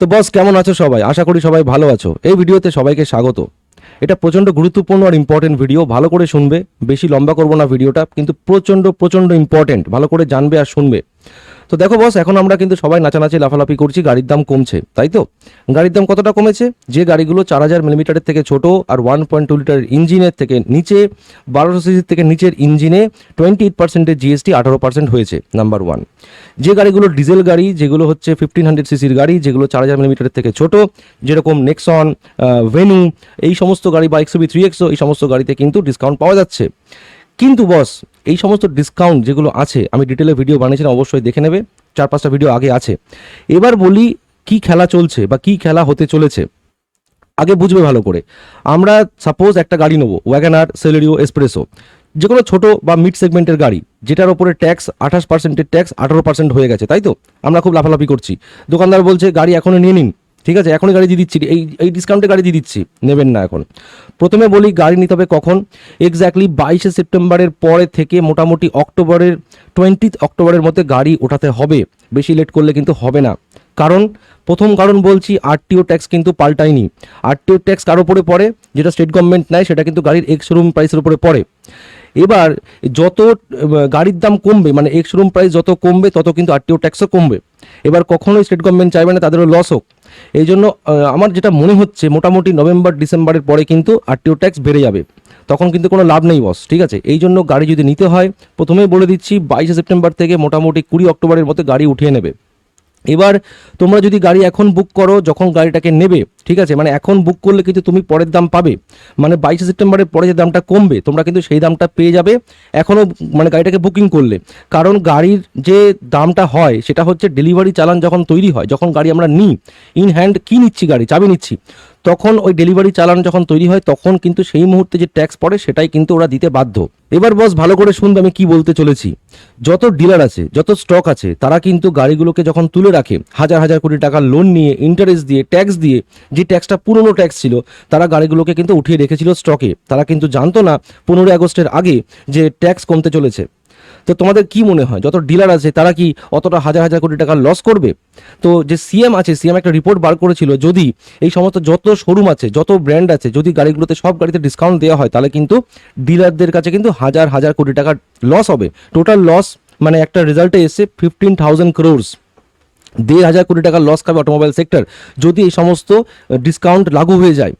তো বস কেমন আছো সবাই? আশা করি সবাই ভালো আছো। এই ভিডিওতে সবাইকে স্বাগত। এটা প্রচণ্ড গুরুত্বপূর্ণ আর ইম্পর্টেন্ট ভিডিও ভালো করে শুনবে। বেশি লম্বা করব না ভিডিওটা, কিন্তু প্রচণ্ড প্রচণ্ড ইম্পর্টেন্ট ভালো করে জানবে আর শুনবে। তো দেখো বস এখন আমরা কিন্তু সবাই নাচানাচি, লাফালাফি করছি, গাড়ির দাম কমছে, তাই তো? গাড়ির দাম কতটা কমেছে? যে গাড়িগুলো চার হাজার মিলিমিটারের থেকে ছোট আর ওয়ান পয়েন্ট টু লিটার ইঞ্জিনের থেকে নিচে, বারোশো সিসির থেকে নিচের ইঞ্জিনে টোয়েন্টি এইট পার্সেন্টের জিএসটি আঠারো পার্সেন্ট হয়েছে নাম্বার ওয়ান যে গাড়িগুলো ডিজেল গাড়ি, যেগুলো হচ্ছে ফিফটিন হান্ড্রেড সিসির গাড়ি, যেগুলো চার হাজার মিলিমিটারের থেকে ছোট, যেরকম নেক্সন ভেনু এই সমস্ত গাড়ি বা এক্সো বি থ্রি এক্সো এই সমস্ত গাড়িতে কিন্তু ডিসকাউন্ট পাওয়া যাচ্ছে। কিন্তু বস এই সমস্ত ডিসকাউন্ট যেগুলো আছে, আমি ডিটেলে ভিডিও বানিয়েছিলাম, অবশ্যই দেখে নেবে। চার পাঁচটা ভিডিও আগে আছে। এবার বলি কি খেলা চলছে বা কি খেলা হতে চলেছে। আগে বুঝবে ভালো করে। আমরা সাপোজ একটা গাড়ি নেব ওয়াগানার সেলেরিও এসপ্রেসো যে কোনো ছোটো বা মিড সেগমেন্টের গাড়ি, যেটার ওপরে ট্যাক্স আঠাশ পার্সেন্টের ট্যাক্স আঠারো পার্সেন্ট হয়ে গেছে, তাই তো? আমরা খুব লাফালাফি করছি। দোকানদার বলছে, গাড়ি এখনও নিয়ে নিন। ঠিক আছে, এখনই গাড়ি দিয়ে দিচ্ছি। এই এই ডিসকাউন্টে গাড়ি দিয়ে দিচ্ছি, নেবেন না এখন। প্রথমে বলি গাড়ি নিতে হবে কখন? এক্স্যাক্টলি বাইশে সেপ্টেম্বরের পরে থেকে মোটামুটি অক্টোবরের টোয়েন্টি অক্টোবরের মধ্যে গাড়ি ওঠাতে হবে। বেশি লেট করলে কিন্তু হবে না। কারণ, প্রথম কারণ বলছি আরটিও ট্যাক্স কিন্তু পাল্টায়নি। আরটিও ট্যাক্স কার উপরে পড়ে? যেটা স্টেট গভর্নমেন্ট নেয়, সেটা কিন্তু গাড়ির এক্স শোরুম প্রাইসের উপরে পড়ে। এবার যত গাড়ির দাম কমবে মানে এক্স শোরুম প্রাইস যত কমবে, তত কিন্তু আরটিও ট্যাক্সও কমবে। এবার কখনোই স্টেট গভর্নমেন্ট চাইবে না, তাদেরও লস হোক। এই জন্য আমার যেটা মনে হচ্ছে, মোটামুটি নভেম্বর ডিসেম্বরের পরে কিন্তু আরটিও ট্যাক্স বেড়ে যাবে। তখন কিন্তু কোনো লাভ নেই বস ঠিক আছে? এই জন্য গাড়ি যদি নিতে হয়, প্রথমেই বলে দিচ্ছি, বাইশে সেপ্টেম্বর থেকে মোটামুটি কুড়ি অক্টোবরের মধ্যে গাড়ি উঠিয়ে নেবে। এবার তোমরা যদি গাড়ি এখন বুক করো, যখন গাড়িটাকে নেবে, ঠিক আছে? মানে এখন বুক করলে কিন্তু তুমি পরের দাম পাবে। মানে বাইশে সেপ্টেম্বরের পরে যে দামটা কমবে, তোমরা কিন্তু সেই দামটা পেয়ে যাবে এখনও মানে গাড়িটাকে বুকিং করলে। কারণ গাড়ির যে দামটা হয়, সেটা হচ্ছে ডেলিভারি চালান যখন তৈরি হয়, যখন গাড়ি আমরা নিই ইন হ্যান্ড কি নিচ্ছি গাড়ি, চাবি নিচ্ছি, তখন ওই ডেলিভারি চালান যখন তৈরি হয়, তখন কিন্তু সেই মুহূর্তে যে ট্যাক্স পড়ে, সেটাই কিন্তু ওরা দিতে বাধ্য। এবার বস, ভালো করে শুনতে আমি কি বলতে চলেছি। যত ডিলার আছে, যত স্টক আছে, তারা কিন্তু গাড়িগুলোকে যখন তুলে রাখে, হাজার হাজার কোটি টাকা লোন নিয়ে ইন্টারেস্ট দিয়ে ট্যাক্স দিয়ে, যে ট্যাক্সটা পুরনো ট্যাক্স ছিল, তারা গাড়িগুলোকে কিন্তু উঠিয়ে রেখেছিল স্টকে তারা কিন্তু জানতো না, পনেরোই আগস্টের আগে যে ট্যাক্স কমতে চলেছে। তো তোমাদের কি মনে হয়? যত ডিলার আছে, তারা কি অতটা হাজার হাজার কোটি টাকা লস করবে? তো যে সিএম আছে সিএম একটা রিপোর্ট বার করেছিল, যদি এই সমস্ত যত শোরুম আছে, যত ব্র্যান্ড আছে, যদি গাড়িগুলোতে, সব গাড়িতে ডিসকাউন্ট দেওয়া হয়, তাহলে কিন্তু ডিলারদের কাছে কিন্তু হাজার হাজার কোটি টাকার লস হবে। টোটাল লস মানে একটা রেজাল্টে এসে ফিফটিন থাউজেন্ড ক্রোর্স দেড় হাজার কোটি টাকার লস খাবে অটোমোবাইল সেক্টর যদি এই সমস্ত ডিসকাউন্ট লাগু হয়ে যায়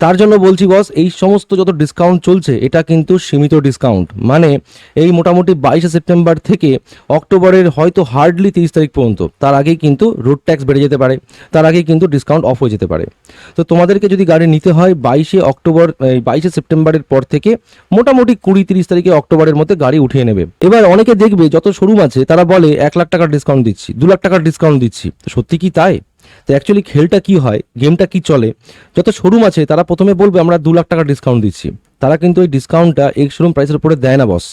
তার জন্য বলছি বস এই সমস্ত যত ডিসকাউন্ট চলছে, এটা কিন্তু সীমিত ডিসকাউন্ট মানে এই মোটামুটি বাইশে সেপ্টেম্বর থেকে অক্টোবরের হয়তো হার্ডলি তিরিশ তারিখ পর্যন্ত, তার আগেই কিন্তু রোড ট্যাক্স বেড়ে যেতে পারে, তার আগেই কিন্তু ডিসকাউন্ট অফ হয়ে যেতে পারে। তো তোমাদেরকে যদি গাড়ি নিতে হয়, বাইশে অক্টোবর বাইশে সেপ্টেম্বরের পর থেকে মোটামুটি কুড়ি তিরিশ তারিখে অক্টোবরের মধ্যে গাড়ি উঠিয়ে নেবে। এবার অনেকে দেখবে, যত শোরুম আছে, তারা বলে, এক লাখ টাকার ডিসকাউন্ট দিচ্ছি, দু লাখ টাকার ডিসকাউন্ট দিচ্ছি। সত্যি কি তাই? তো অ্যাকচুয়ালি খেলটা কি হয় গেমটা কি চলে, যত শোরুম আছে, তারা প্রথমে বলবে, আমরা দু লাখ টাকা ডিসকাউন্ট দিচ্ছি। তারা কিন্তু ওই ডিসকাউন্টটা এক শোরুম প্রাইসের উপরে দেয় না বস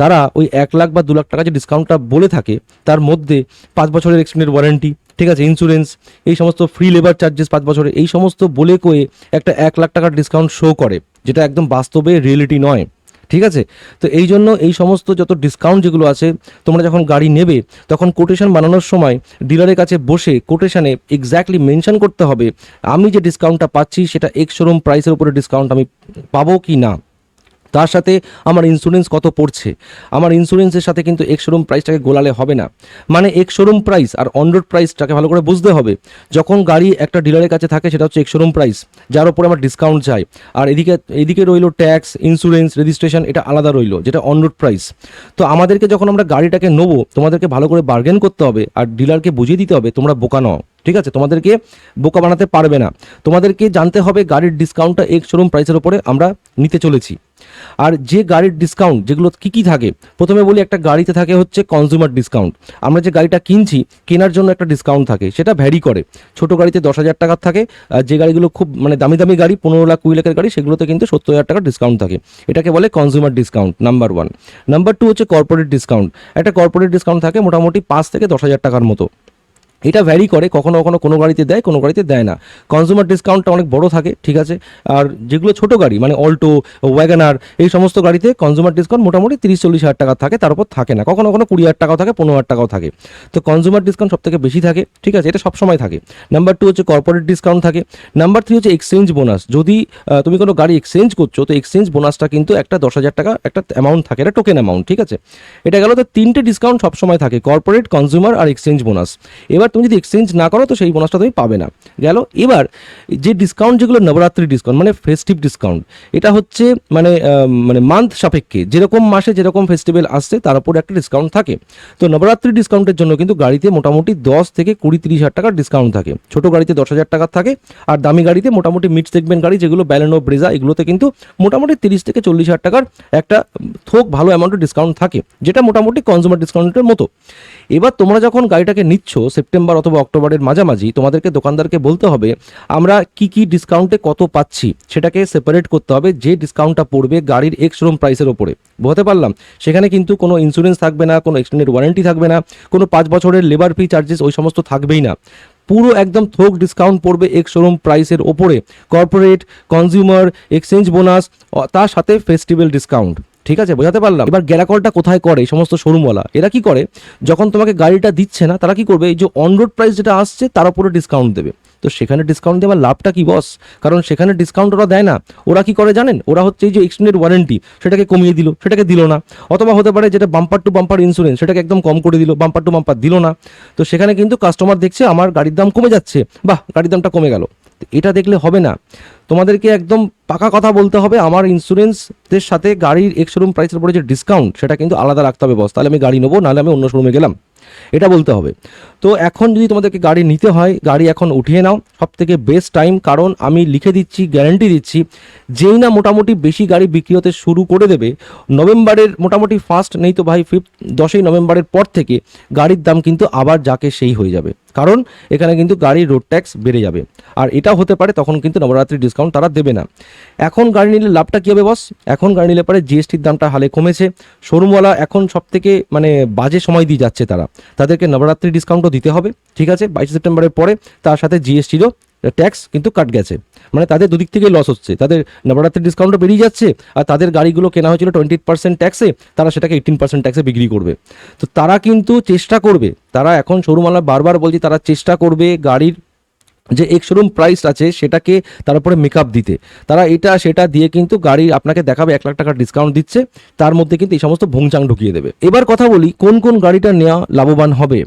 তারা ওই এক লাখ বা দু লাখ টাকা যে ডিসকাউন্টটা বলে থাকে, তার মধ্যে পাঁচ বছরের এক্সটেন্ডেড ওয়ারেন্টি ঠিক আছে ইন্স্যুরেন্স এই সমস্ত ফ্রি লেবার চার্জেস পাঁচ বছরে এই সমস্ত বলে কয়ে একটা এক লাখ টাকার ডিসকাউন্ট শো করে, যেটা একদম বাস্তবে রিয়েলিটি নয়। ঠিক আছে? তো এই জন্য এই সমস্ত যত ডিসকাউন্ট যেগুলো আছে, তোমরা যখন গাড়ি নেবে, তখন কোটেশন বানানোর সময় ডিলারের কাছে বসে কোটেশানে এক্স্যাক্টলি মেনশন করতে হবে, আমি যে ডিসকাউন্টটা পাচ্ছি, সেটা এক্স শোরুম প্রাইসের উপরে ডিসকাউন্ট আমি পাবো কি না। তার সাথে আমার ইন্স্যুরেন্স কত পড়ছে? আমার ইন্স্যুরেন্সের সাথে কিন্তু এক্স শোরুম প্রাইসটাকে গোলালে হবে না। মানে এক্স শোরুম প্রাইস আর অনরোড প্রাইসটাকে ভালো করে বুঝতে হবে। যখন গাড়ি একটা ডিলারের কাছে থাকে, সেটা হচ্ছে এক্স শোরুম প্রাইস যার উপরে আমার ডিসকাউন্ট চাই আর এদিকে এদিকে রইল ট্যাক্স ইন্স্যুরেন্স রেজিস্ট্রেশন এটা আলাদা রইল, যেটা অনরোড প্রাইস তো আমাদেরকে যখন আমরা গাড়িটাকে নেব, তোমাদেরকে ভালো করে বার্গেন করতে হবে, আর ডিলারকে বুঝিয়ে দিতে হবে, তোমরা বোকা নও। ঠিক আছে? তোমাদেরকে বোকা বানাতে পারবে না। তোমাদেরকে জানতে হবে গাড়ির ডিসকাউন্টটা এক শোরুম প্রাইসের উপরে আমরা নিতে চলেছি। আর যে গাড়ির ডিসকাউন্ট যেগুলো কি কি থাকে? প্রথমে বলি একটা গাড়িতে থাকে হচ্ছে কনজিউমার ডিসকাউন্ট আমরা যে গাড়িটা কিনছি, কেনার জন্য একটা ডিসকাউন্ট থাকে। সেটা ভ্যারি করে। ছোট গাড়িতে দশ হাজার টাকার থাকে, আর যে গাড়িগুলো খুব মানে দামি দামি গাড়ি, পনেরো লাখ, কুড়ি লাখের গাড়ি, সেগুলোতে কিন্তু সত্তর হাজার টাকার ডিসকাউন্ট থাকে। এটাকে বলে consumer discount number one number two হচ্ছে কর্পোরেট ডিসকাউন্ট একটা কর্পোরেট ডিসকাউন্ট থাকে মোটামুটি পাঁচ থেকে দশ হাজার টাকার মতো। এটা ভ্যারি করে, কখনো কখনো কোনো গাড়িতে দেয়, কোনো গাড়িতে দেয় না। কনজিউমার ডিসকাউন্টটা অনেক বড় থাকে, ঠিক আছে? আর যেগুলো ছোট গাড়ি মানে অল্টো ওয়াগানার এই সমস্ত গাড়িতে কনজিউমার ডিসকাউন্ট মোটামুটি তিরিশ চল্লিশ হাজার টাকা থাকে, তার উপর থাকে না। কখনো কখনো কুড়ি হাজার টাকাও থাকে, পনেরো হাজার টাকাও থাকে। তো কনজিউমার ডিসকাউন্ট সব থেকে বেশি থাকে, ঠিক আছে? এটা সবসময় থাকে। নাম্বার টু হচ্ছে কর্পোরেট ডিসকাউন্ট থাকে। নাম্বার থ্রি হচ্ছে এক্সচেঞ্জ বোনাস যদি তুমি কোনো গাড়ি এক্সচেঞ্জ করছ, তো এক্সচেঞ্জ বোনাসটা কিন্তু একটা দশ হাজার টাকা, একটা অ্যামাউন্ট থাকে এটা টোকেন অ্যামাউন্ট ঠিক আছে? এটা গেল, তো তিনটে ডিসকাউন্ট সবসময় থাকে কর্পোরেট কনজিউমার আর এক্সচেঞ্জ বোনাস এবার তুমি যদি এক্সচেঞ্জ না করো, তো সেই বোনাসটা তুমি পাবে না। গেল, এবার যে ডিসকাউন্ট যেগুলো নবরাত্রি ডিসকাউন্ট মানে ফেস্টিভ ডিসকাউন্ট এটা হচ্ছে মানে মানে মান্থ সাপেক্ষে, যেরকম মাসে যেরকম ফেস্টিভ্যাল আসছে, তার উপর একটা ডিসকাউন্ট থাকে। তো নবরাত্রি ডিসকাউন্টের জন্য কিন্তু গাড়িতে মোটামুটি দশ থেকে কুড়ি তিরিশ হাজার টাকার ডিসকাউন্ট থাকে। ছোট গাড়িতে দশ হাজার টাকার থাকে, আর দামি গাড়িতে মোটামুটি মিড সেগমেন্ট গাড়ি, যেগুলো ব্যালেনো ব্রেজা এগুলোতে কিন্তু মোটামুটি তিরিশ থেকে চল্লিশ হাজার টাকার একটা থোক ভালো অ্যামাউন্টের ডিসকাউন্ট থাকে, যেটা মোটামুটি কনজিউমার ডিসকাউন্টের মতো। এবার তোমরা যখন গাড়িটাকে নিচ্ছ সেপ্টেম্বর অথবা অক্টোবরের মাঝামাঝি, তোমাদেরকে দোকানদারকে বলতে হবে, আমরা কি কি ডিসকাউন্টে কত পাচ্ছি? সেটাকে সেপারেট করতে হবে, যে ডিসকাউন্টটা পড়বে গাড়ির এক্স রুম প্রাইসের ওপরে। বোঝাতে পারলাম? সেখানে কিন্তু কোনো ইন্স্যুরেন্স থাকবে না, কোনো এক্সটেন্ডেড ওয়ারেন্টি থাকবে না, কোনো পাঁচ বছরের লেবার ফি চার্জেস ওই সমস্ত থাকবেই না। পুরো একদম থোক ডিসকাউন্ট পড়বে এক্স শোরুম প্রাইসের ওপরে কর্পোরেট কনজিউমার এক্সচেঞ্জ বোনাস তার সাথে ফেস্টিভ্যাল ডিসকাউন্ট ঠিক আছে, বোঝাতে পারলাম। এবার গ্যারাকলটা কোথায় করে, এই সমস্ত শোরুমওয়ালা? এরা কি করে? যখন তোমাকে গাড়িটা দিচ্ছে না, তারা কি করবে? এই যে অন রোড প্রাইস যেটা আসছে, তার উপরে ডিসকাউন্ট দেবে। তো সেখানে ডিসকাউন্ট দেওয়ার লাভটা কি বস কারণ সেখানে ডিসকাউন্ট ওরা দেয় না। ওরা কি করে জানেন? ওরা হচ্ছে এই যে এক্সটেন্ডেড ওয়ারেন্টি সেটাকে কমিয়ে দিল, সেটাকে দিল না। অথবা হতে পারে যেটা বাম্পার টু বাম্পার ইন্স্যুরেন্স সেটাকে একদম কম করে দিল বাম্পার টু বাম্পার দিল না। তো সেখানে কিন্তু কাস্টমার দেখছে, আমার গাড়ির দাম কমে যাচ্ছে। বাহ, গাড়ির দামটা কমে গেল। এটা দেখলে হবে না। তোমাদেরকে একদম পাকা কথা বলতে হবে, আমার ইন্স্যুরেন্সের সাথে গাড়ির এক শোরুম প্রাইসের উপরে যে ডিসকাউন্ট সেটা কিন্তু আলাদা রাখতে হবে বস তাহলে আমি গাড়ি নেব, নাহলে আমি অন্য শোরুমে গেলাম। এটা বলতে হবে। তো এখন যদি তোমাদেরকে গাড়ি নিতে হয়, গাড়ি এখন উঠিয়ে নাও। সব থেকে বেস্ট টাইম কারণ আমি লিখে দিচ্ছি গ্যারান্টি দিচ্ছি, যেই না মোটামুটি বেশি গাড়ি বিক্রি হতে শুরু করে দেবে, নভেম্বরের মোটামুটি ফার্স্ট নেই তো ভাই ফিফথ দশই নভেম্বরের পর থেকে গাড়ির দাম কিন্তু আবার যাকে সেই হয়ে যাবে। কারণ এখানে কিন্তু গাড়ির রোড ট্যাক্স বেড়ে যাবে। আর এটা হতে পারে, তখন কিন্তু নবরাত্রি ডিসকাউন্ট তারা দেবে না। এখন গাড়ি নিলে লাভটা কী হবে বস এখন গাড়ি নিলে পরে জিএসটির দামটা হালে কমেছে। শোরুমওয়ালা এখন সব থেকে মানে বাজে সময় দিয়ে যাচ্ছে তারা। তাদেরকে নবরাত্রি ডিসকাউন্টও দিতে হবে, ঠিক আছে? বাইশে সেপ্টেম্বরের পরে তার সাথে জিএসটিরও ট্যাক্স কিন্তু কাট গেছে। মানে তাদের দুদিক থেকেই লস হচ্ছে। তাদের নবরাত্রির ডিসকাউন্টও বেরিয়ে যাচ্ছে আর তাদের গাড়িগুলো কেনা হয়েছিল টোয়েন্টি পার্সেন্ট ট্যাক্সে তারা সেটাকে এইটিন পার্সেন্ট ট্যাক্সে বিক্রি করবে। তো তারা কিন্তু চেষ্টা করবে, তারা এখন শোরুমওয়ালা বারবার বলছি তারা চেষ্টা করবে গাড়ির যে এক শোরুম প্রাইস আছে সেটাকে তার উপরে মেকআপ দিতে। তারা এটা সেটা দিয়ে কিন্তু গাড়ি আপনাকে দেখাবে এক লাখ টাকার ডিসকাউন্ট দিচ্ছে, তার মধ্যে কিন্তু এই সমস্ত ভুংচাং ঢুকিয়ে দেবে। এবার কথা বলি, কোন কোন গাড়িটা নেওয়া লাভবান হবে?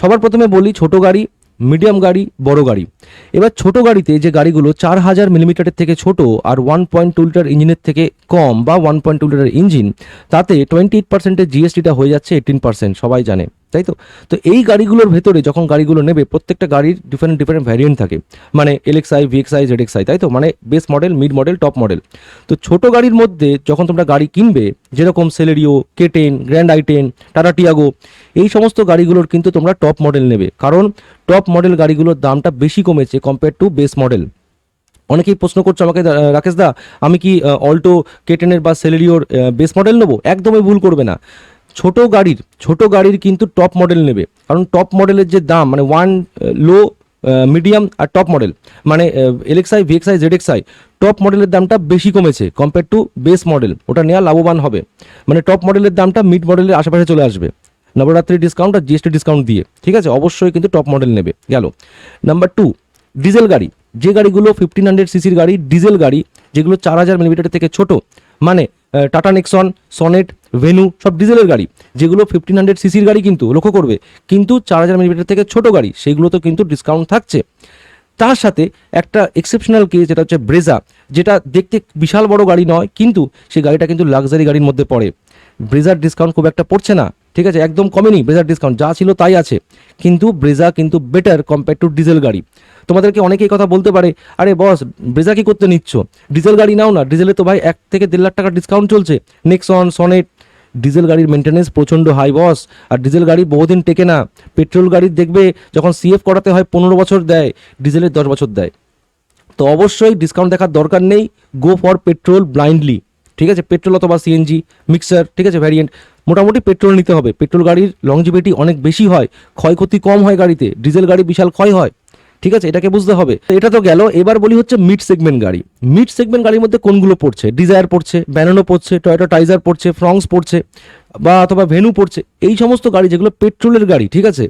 সবার প্রথমে বলি ছোট গাড়ি মিডিয়াম গাড়ি, বড় গাড়ি। এবার ছোট গাড়িতে যে গাড়িগুলো চার হাজার মিলিমিটারের থেকে ছোট আর ওয়ান পয়েন্ট টু লিটার ইঞ্জিনের থেকে কম বা one point two litre engine, তাতে টোয়েন্টি এইট পার্সেন্টের জিএসটিটা হয়ে যাচ্ছে এইটিন পার্সেন্ট সবাই জানে। তাই তো তো এই গাড়িগুলোর ভেতরে যখন গাড়িগুলো নেবে, প্রত্যেকটা গাড়ির ডিফারেন্ট ডিফারেন্ট ভ্যারিয়েন্ট থাকে। মানে এলএক্সআই ভিএক্সআই জেডএক্সআই তাই তো মানে base model mid model top model তো ছোট গাড়ির মধ্যে যখন তোমরা গাড়ি কিনবে, যেরকম Celerio K ten grand i ten Tata Tiago এই সমস্ত গাড়িগুলোর কিন্তু তোমরা টপ মডেল নেবে। কারণ টপ মডেল গাড়িগুলোর দামটা বেশি কমেছে কম্পেয়ার টু বেস মডেল অনেকেই প্রশ্ন করছ আমাকে রাকেশ দা, আমি কি অল্টো কেটেনের বা সেলেরিওর বেস মডেল নেব? একদমই ভুল করবে না। ছোট গাড়ির ছোট গাড়ির কিন্তু টপ মডেল নেবে। কারণ টপ মডেলের যে দাম মানে ওয়ান লো মিডিয়াম আর টপ মডেল মানে এলএক্সআই ভিএক্সআই জেডএক্সআই টপ মডেলের দামটা বেশি কমেছে কম্পেয়ার টু বেস মডেল ওটা নেওয়া লাভবান হবে। মানে টপ মডেলের দামটা মিড মডেলের আশেপাশে চলে আসবে। নবরাত্রি ডিসকাউন্ট আর জিএসটি ডিসকাউন্ট দিয়ে। ঠিক আছে? অবশ্যই কিন্তু টপ মডেল নেবে। গেল। নাম্বার টু ডিজেল গাড়ি। যে গাড়িগুলো ফিফটিন হান্ড্রেড সিসির গাড়ি ডিজেল গাড়ি, যেগুলো চার হাজার মিলিমিটার থেকে ছোট মানে টাটা নেক্সন সনেট ভেনু সব ডিজেলের গাড়ি। যেগুলো ফিফটিন হান্ড্রেড সিসির গাড়ি কিন্তু, লক্ষ্য করবে। কিন্তু চার হাজার মিলিমিটার থেকে ছোট গাড়ি, সেগুলোতেও কিন্তু ডিসকাউন্ট থাকছে। তার সাথে একটা এক্সেপশনাল কেস যেটা হচ্ছে ব্রেজা যেটা দেখতে বিশাল বড় গাড়ি নয়, কিন্তু সেই গাড়িটা কিন্তু লাক্সারি গাড়ির মধ্যে পড়ে। ব্রেজার ডিসকাউন্ট খুব একটা পড়ছে না। ঠিক আছে, একদম কমেনি ব্রেজার ডিসকাউন্ট যা ছিল তাই আছে। কিন্তু ব্রেজা কিন্তু বেটার কম্পেয়ার টু ডিজেল গাড়ি। তোমাদেরকে অনেকেই কথা বলতে পারে, আরে বস ব্রেজা কি করতে নিচ্ছ? ডিজেল গাড়ি নাও না ডিজেলে তো ভাই এক থেকে দেড় লাখ টাকার ডিসকাউন্ট চলছে। নেক্সন সনেট ডিজেল গাড়ির মেনটেনেন্স প্রচণ্ড হাই বস আর ডিজেল গাড়ি বহুদিন টেকে না। পেট্রোল গাড়ির দেখবে যখন সিএফ করাতে হয়, পনেরো বছর দেয়, ডিজেলের দশ বছর দেয়। তো অবশ্যই ডিসকাউন্ট দেখার দরকার নেই। গো ফর পেট্রোল ব্লাইন্ডলি ঠিক আছে? পেট্রোল অথবা সিএনজি মিক্সার ঠিক আছে ভ্যারিয়েন্ট মোটামুটি পেট্রোল নিতে হবে। পেট্রোল গাড়ির লংজিভিটি অনেক বেশি হয়। ক্ষয়ক্ষতি কম হয় গাড়িতে। ডিজেল গাড়ি বিশাল ক্ষয় হয়। ঠিক আছে, এটাকে বুঝতে হবে। এটা তো গেল, এবার বলি হচ্ছে মিড সেগমেন্ট গাড়ি। মিড সেগমেন্ট গাড়ির মধ্যে কোনগুলো পড়ছে? ডিজায়ার পড়ছে ব্যানানো পড়ছে টয়োটা টাইজার পড়ছে ফ্রংস পড়ছে। বা অথবা ভেনু পড়ছে, এই সমস্ত গাড়ি যেগুলো পেট্রোলের গাড়ি, ঠিক আছে?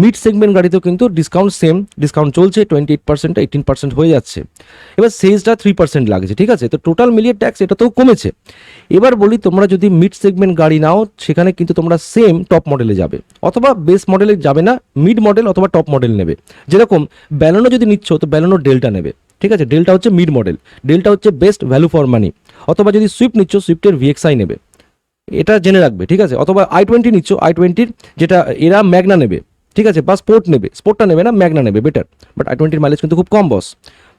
মিড সেগমেন্ট গাড়িতেও কিন্তু ডিসকাউন্ট সেম ডিসকাউন্ট চলছে twenty eight percent eighteen percent হয়ে যাচ্ছে। এবার সেজটা থ্রি পার্সেন্ট লাগছে, ঠিক আছে? তো টোটাল মিলিয়ে ট্যাক্স এটাতেও কমেছে। এবার বলি, তোমরা যদি মিড সেগমেন্ট গাড়ি নাও, সেখানে কিন্তু তোমরা সেম টপ মডেলে যাবে। অথবা বেস মডেলে যাবে না মিড মডেল অথবা টপ মডেল নেবে। যেরকম ব্যালোনো যদি নিচ্ছ, তো ব্যালোনো ডেল্টা নেবে, ঠিক আছে? ডেল্টা হচ্ছে মিড মডেল ডেল্টা হচ্ছে বেস্ট ভ্যালু ফর মানি অথবা যদি সুইফট নিচ্ছ সুইফটের ভিএক্সআই নেবে। এটা জেনে রাখবে, ঠিক আছে? অথবা আই টোয়েন্টি নিচ্ছ আই টোয়েন্টির যেটা এরা ম্যাগনা নেবে, ঠিক আছে? বা স্পোর্ট নেবে স্পোর্টটা নেবে না, ম্যাগনা নেবে বেটার বাট আই টোয়েন্টির মাইলেজ কিন্তু খুব কম বস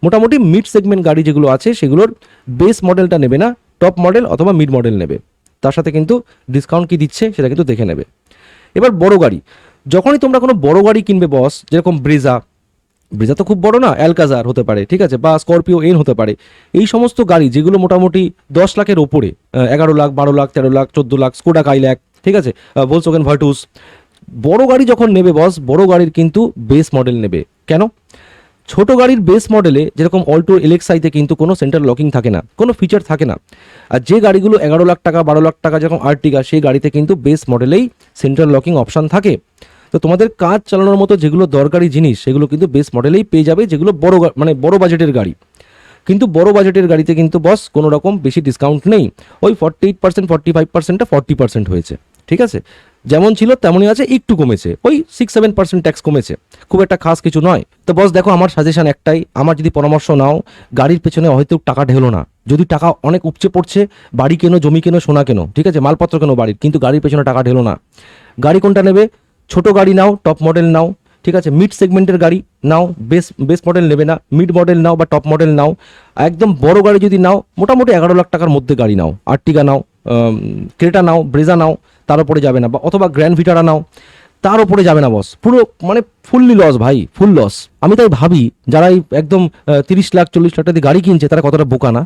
মোটামুটি মিড সেগমেন্ট গাড়ি যেগুলো আছে, সেগুলোর বেস মডেলটা নেবে না টপ মডেল অথবা মিড মডেল নেবে। তার সাথে কিন্তু ডিসকাউন্ট কি দিচ্ছে, সেটা কিন্তু দেখে নেবে। এবার বড় গাড়ি। যখনই তোমরা কোনো বড় গাড়ি কিনবে বস যেরকম ব্রিজা ব্রিজা তো খুব বড় না, অ্যালকাজার হতে পারে, ঠিক আছে, বা স্করপিও এন হতে পারে। এই সমস্ত গাড়ি যেগুলো মোটামুটি দশ লাখের ওপরে এগারো লাখ, বারো লাখ, তেরো লাখ, চোদ্দ লাখ, স্কোডা, কাইল্যাক, ঠিক আছে ভোলসোগেন, ভার্টুস, বড় গাড়ি যখন নেবে বস, বড় গাড়ির কিন্তু বেস মডেল নেবে। কেন? ছোট গাড়ির বেস মডেলে যেরকম অল্টো এলেক্সাইতে কিন্তু কোনো সেন্টার লকিং থাকে না, কোনো ফিচার থাকে না। আর যে গাড়িগুলো এগারো লাখ টাকা, বারো লাখ টাকা যেরকম আর্টিকা সেই গাড়িতে কিন্তু বেস মডেলেই সেন্টার লকিং অপশান থাকে। তো তোমাদের কাজ চালানোর মতো যেগুলো দরকারি জিনিস, সেগুলো কিন্তু বেস মডেলেই পেয়ে যাবে যেগুলো বড় মানে বড় বাজেটের গাড়ি। কিন্তু বড় বাজেটের গাড়িতে কিন্তু বস কোনো রকম বেশি ডিসকাউন্ট নেই। ওই forty eight percent forty five পার্সেন্টটা forty percent হয়েছে। ঠিক আছে? যেমন ছিল তেমনই আছে, একটু কমেছে। ওই সিক্স সেভেন পার্সেন্ট ট্যাক্স কমেছে। খুব একটা খাস কিছু নয়। তো বস দেখো আমার সাজেশন একটাই। আমার যদি পরামর্শ নাও, গাড়ির পেছনে হয়তো টাকা ঢেলো না। যদি টাকা অনেক উপচে পড়ছে, বাড়ি কেনো, জমি কেনো, সোনা কেনো, ঠিক আছে? মালপত্র কেনো বাড়ির? কিন্তু গাড়ির পেছনে টাকা ঢেলো না। গাড়ি কোনটা নেবে? ছোট গাড়ি নাও টপ মডেল নাও, ঠিক আছে? মিড সেগমেন্টের গাড়ি নাও বেস বেস মডেল নেবে না মিড মডেল নাও বা টপ মডেল নাও, একদম বড় গাড়ি যদি নাও, মোটামুটি এগারো লাখ টাকার মধ্যে গাড়ি নাও আর্টিগা নাও ক্রেটা নাও, ব্রেজা নাও, তার উপরে যাবে না, বা অথবা গ্র্যান্ড ভিটারা নাও, তার উপরে যাবে না বস পুরো মানে ফুললি লস ভাই ফুল লস আমি তাই ভাবি, যারা এই একদম তিরিশ লাখ, চল্লিশ লাখ টাকা গাড়ি কিনছে, তারা কতটা বোকা না?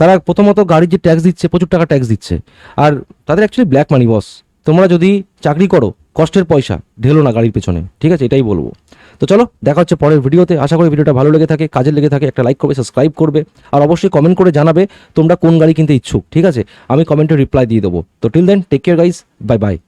তারা প্রথমত গাড়ির যে ট্যাক্স দিচ্ছে, প্রচুর টাকা ট্যাক্স দিচ্ছে। আর তাদের অ্যাকচুয়ালি ব্ল্যাক মানি বস তোমরা যদি চাকরি করো কষ্টের পয়সা, ঢেলো না গাড়ির পেছনে। ঠিক আছে? এটাই বলব। তো চলো, দেখা হচ্ছে পরের ভিডিওতে। আশা করি ভিডিওটা ভালো লেগে থাকে, কাজে লেগে থাকে, একটা লাইক করবে সাবস্ক্রাইব করবে, আর অবশ্যই কমেন্ট করে জানাবে তোমরা কোন গাড়ি কিনতে ইচ্ছুক। ঠিক আছে? আমি কমেন্টে রিপ্লাই দিয়ে দেবো। তো till then take care guys bye bye